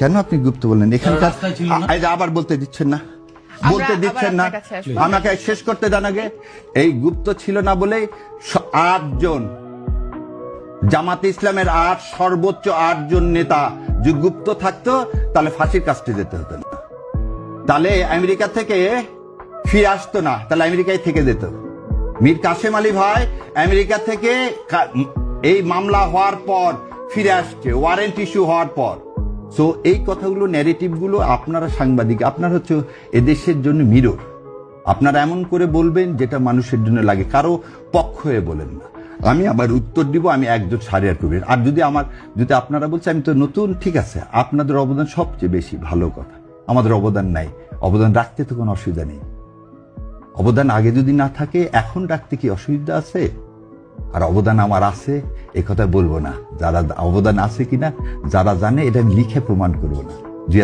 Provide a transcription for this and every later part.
কেন আপনি গুপ্ত বললেন? এখানকার যে আবার বলতে দিচ্ছেন না। বলতে দিচ্ছেন না। আমাকে শেষ করতে দেন আগে। এই গুপ্ত ছিল না বলেই আটজন। জামাতে ইসলামের আট সর্বোচ্চ আটজন নেতা যদি গুপ্ত থাকতো তাহলে ফাঁসির কাজটি যেতে হতো না। তাহলে আমেরিকা থেকে ফিরে আসতো না তাহলে আমেরিকায় থেকে যেত। মীর কাসেম আলী ভাই আমেরিকা থেকে এই মামলা হওয়ার পর ফিরে আসছে ওয়ারেন্ট ইস্যু হওয়ার পর। সো এই কথাগুলো ন্যারেটিভগুলো আপনারা সাংবাদিক, আপনারা হচ্ছে এদেশের জন্য মিরর আপনারা এমন করে বলবেন যেটা মানুষের জন্য লাগে, কারও পক্ষ হয়ে বলেন না। আমি আবার উত্তর দিব, আমি একজন সারিয়ার কবির। আর যদি আমার, যদি আপনারা বলছেন, আমি তো নতুন, ঠিক আছে, আপনাদের অবদান সবচেয়ে বেশি, ভালো কথা। আমাদের অবদান নাই, অবদান রাখতে তো কোনো অসুবিধা নেই। অবদান আগে যদি না থাকে, এখন রাখতে কি অসুবিধা আছে? আর অবদান আমার আছে, এ কথা বলব না। যারা অবদান আছে কিনা, যারা জানে, এটা আমি লিখে প্রমাণ করব না। দুই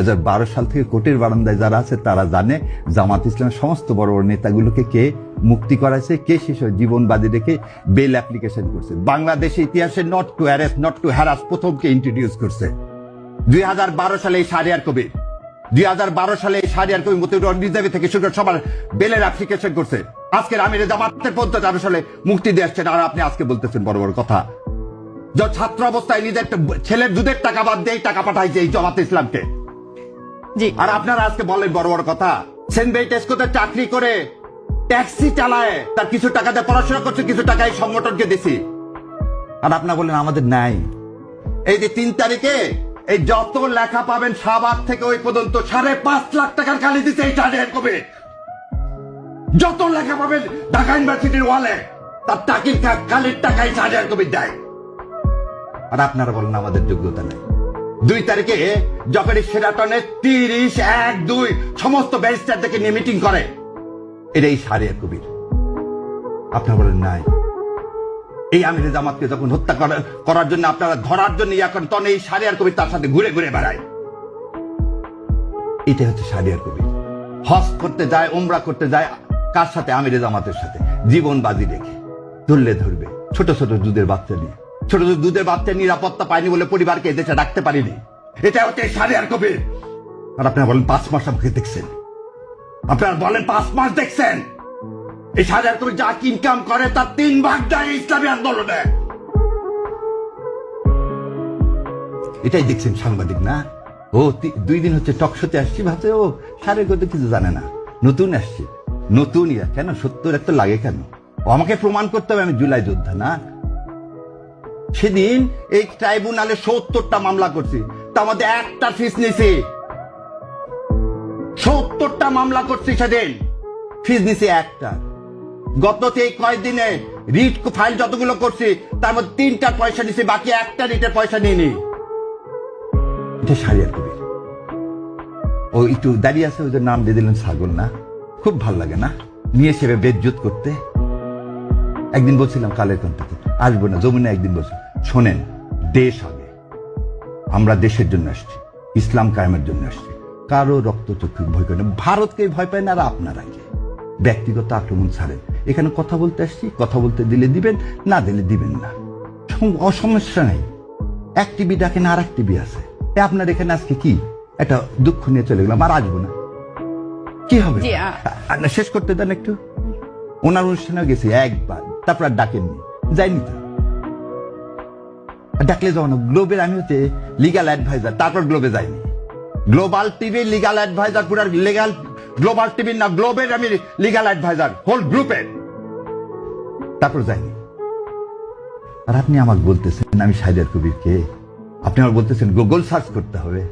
সাল থেকে কোর্টের বারান্দায় যারা আছে, তারা জানে জামাত ইসলামের সমস্ত বড় বড় নেতাগুলোকে কে মুক্তি করাইছে, কে শেষ জীবন বাদী রেখে বেল অ্যাপ্লিকেশন করছে। বাংলাদেশে ইতিহাসে not to arrest not to harass প্রথমকে introduce করছে। দুই হাজার বারো সালে এই সারিয়ার কবির দুই সালে এই সারিয়ার কবি মতিউর রিজার্ভে থেকে শুরু সবার বেলের অ্যাপ্লিকেশন করছে। আজকের আমিরে জামাতের পর্যন্ত তেরো সালে মুক্তি দিয়ে আসছেন আর আপনি আজকে বলতেছেন বড় বড় কথা। যে ছাত্র অবস্থায় নিজের ছেলের দুধের টাকা বাদ দিয়ে টাকা পাঠাইছে এই জামাত ইসলামকে। আর আপনারা আজকে বলেন বড় বড় কথা সেন্ট বেই টেস্কোতে চাকরি করে ট্যাক্সি চালায় তার কিছু টাকা দিয়ে পড়াশোনা করছে কিছু টাকা এই সংগঠনকে দিছি। আর আপনারা বলেন আমাদের নাই। এই যে তিন তারিখে এই যত লেখা পাবেন শাহবাগ থেকে ওই পর্যন্ত সাড়ে পাঁচ লাখ টাকার খালি দিতে এই টার্গেট কবে। যত লেখা পাবেন ঢাকা ইউনিভার্সিটির ওয়ালে তার টাকির কালির টাকাই টার্গেট কবি দেয়। আর আপনারা বলেন আমাদের যোগ্যতা নেই। দুই তারিখে যখন সেরাটনে তিরিশ, এক, দুই, সমস্ত ব্যারিস্টার থেকে নিয়ে মিটিং করে এটা এই সারিয়া কবির। আপনারা বলেন নাই। এই আমিরে জামাতকে যখন হত্যা করা- করার জন্য আপনারা ধরার জন্য ইয়া করেন, তখন এই সারিয়ার কবির তার সাথে ঘুরে ঘুরে বেড়ায়। এটা হচ্ছে সারিয়ার কবির। হজ করতে যায়, উমরা করতে যায় কার সাথে? আমিরে জামাতের সাথে। জীবন বাজি রেখে। ধরলে ধরবে। ছোট ছোট দুধের বাচ্চা নিয়ে। ছোট ছোট দুধের বাচ্চা নিরাপত্তা পায়নি বলে পরিবারকে এদেশে রাখতে পারিনি। এটা হচ্ছে সারিয়ার কবির। আর আপনারা বলেন পাঁচ মাস আমাকে দেখছেন। আপনারা বলেন পাঁচ মাস দেখছেন। এই সাজার কবি যা ইনকাম করে তার তিন ভাগ যায় ইসলামী আন্দোলনে। এটাই দেখছেন সাংবাদিক, না? ও দুই দিন হচ্ছে টকশোতে আসছি, ভাবছে, ও সারে কত কিছু জানে না। নতুন আসছে। নতুন ইয়া। কেন? সত্তর এত লাগে কেন? ও আমাকে প্রমাণ করতে হবে আমি জুলাই যোদ্ধা না? সেদিন এই ট্রাইব্যুনালে সত্তরটা মামলা করছি। তার মধ্যে একটা ফিস নিছি সত্তরটা মামলা করছি সেদিন। ফিস নিছি একটা। গত এই কয়েকদিনে রিট ফাইল যতগুলো করছি, তার মধ্যে তিনটা পয়সা নিছি বাকি একটা রিটের পয়সা নিয়ে এটা সারিয়ার কবির। ও একটু দাঁড়িয়ে আছে, ওদের নাম দিয়ে দিলেন ছাগল না? খুব ভালো লাগে না? নিয়ে সেবে বেজ্জুত করতে? একদিন বলছিলাম কালের কণ্ঠতে আসব না যমুনা একদিন বলছি শোনেন, দেশ আগে। আমরা দেশের জন্য আসছি, ইসলাম কায়েমের জন্য আসছি। কারও রক্ত চক্ষু ভয় করে না, ভারতকে ভয় পায় না আর আপনারা কে ব্যক্তিগত আক্রমণ ছাড়েন। এখানে কথা বলতে আসছি, কথা বলতে দিলে দিবেন, না দিলে দিবেন না। অসমস্যা নেই। এক টিভি ডাকেন আর এক টিভি আছে। আপনার এখানে আজকে কি? একটা দুঃখ নিয়ে চলে গেলাম, আর আসব না। কি হবে? না, শেষ করতে দেন একটু? ওনার অনুষ্ঠানে গেছি একবার তারপর আর ডাকেননি। যাইনি তো। ডাকলে যাও না গ্লোবের আমি হচ্ছে লিগাল অ্যাডভাইজার তারপর গ্লোবে যাইনি। গ্লোবাল টিভি লিগাল অ্যাডভাইজার পুরো লিগাল গ্লোবাল টিভি না গ্লোবের আমি লিগাল অ্যাডভাইজার হোল গ্রুপের তারপর যাইনি। আর আপনি আমাকে বলতেছেন আমি সাইদার কবিরকে আপনি আমার বলতেছেন গুগল সার্চ করতে হবে।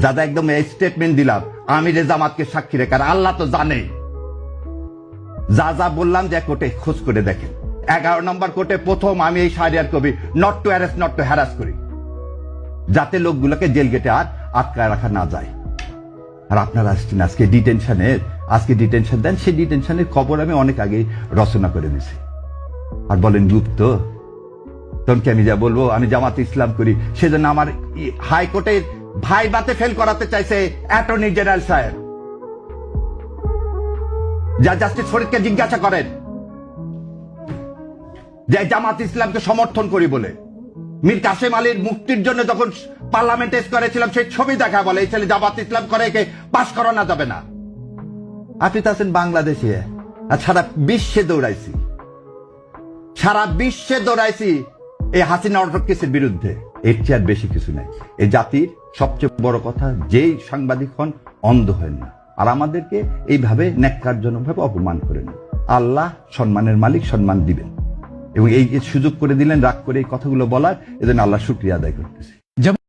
দাদা, একদম স্টেটমেন্ট দিলাম। আমি রে জামাতকে সাক্ষী রেখে আর আল্লাহ তো জানে। যা যা বললাম যে কোর্টে খোঁজ করে দেখেন। এগারো নম্বর কোর্টে প্রথম আমি এই সারিয়ার কবি not to harass not to harass করি। যাতে লোকগুলোকে জেল গেটে আর আটকায় রাখা না যায়। আর আপনারা আসছেন আজকে ডিটেনশনের আজকে ডিটেনশন দেন, সেই ডিটেনশনের খবর আমি অনেক আগে রচনা করে দিছি আর বলেন, গুপ্ত, তখন কি আমি যা বলব? আমি জামাত ইসলাম করি, সেজন্য আমার হাইকোর্টের ভাই বাতে ফেল করাতে চাইছে অ্যাটর্নি জেনারেল সাহেব যা জাস্টিস ফরিদকে জিজ্ঞাসা করেন। যে জামাত ইসলামকে সমর্থন করি বলে। মীর কাসেম আলীর মুক্তির জন্য যখন পার্লামেন্টে করেছিলাম, সেই ছবি দেখা বলে, এই ছেলে জামাত ইসলাম করে, একে পাশ করানো যাবে না। আপনি তো আছেন বাংলাদেশে, আর সারা বিশ্বে দৌড়াইছি। সারা বিশ্বে দৌড়াইছি এই হাসিনা অটোকেসের বিরুদ্ধে। এর চেয়ে আর বেশি কিছু নাই। এই জাতির সবচেয়ে বড় কথা, যেই সাংবাদিক হন, অন্ধ হয় না। আর আমাদেরকে এইভাবে ন্যাক্কারজনকভাবে অপমান করেন। আল্লাহ সম্মানের মালিক সম্মান দিবেন। এবং এই যে সুযোগ করে দিলেন, রাগ করে এই কথাগুলো বলার এদের আল্লাহ শুক্রিয়া আদায় করতেছি।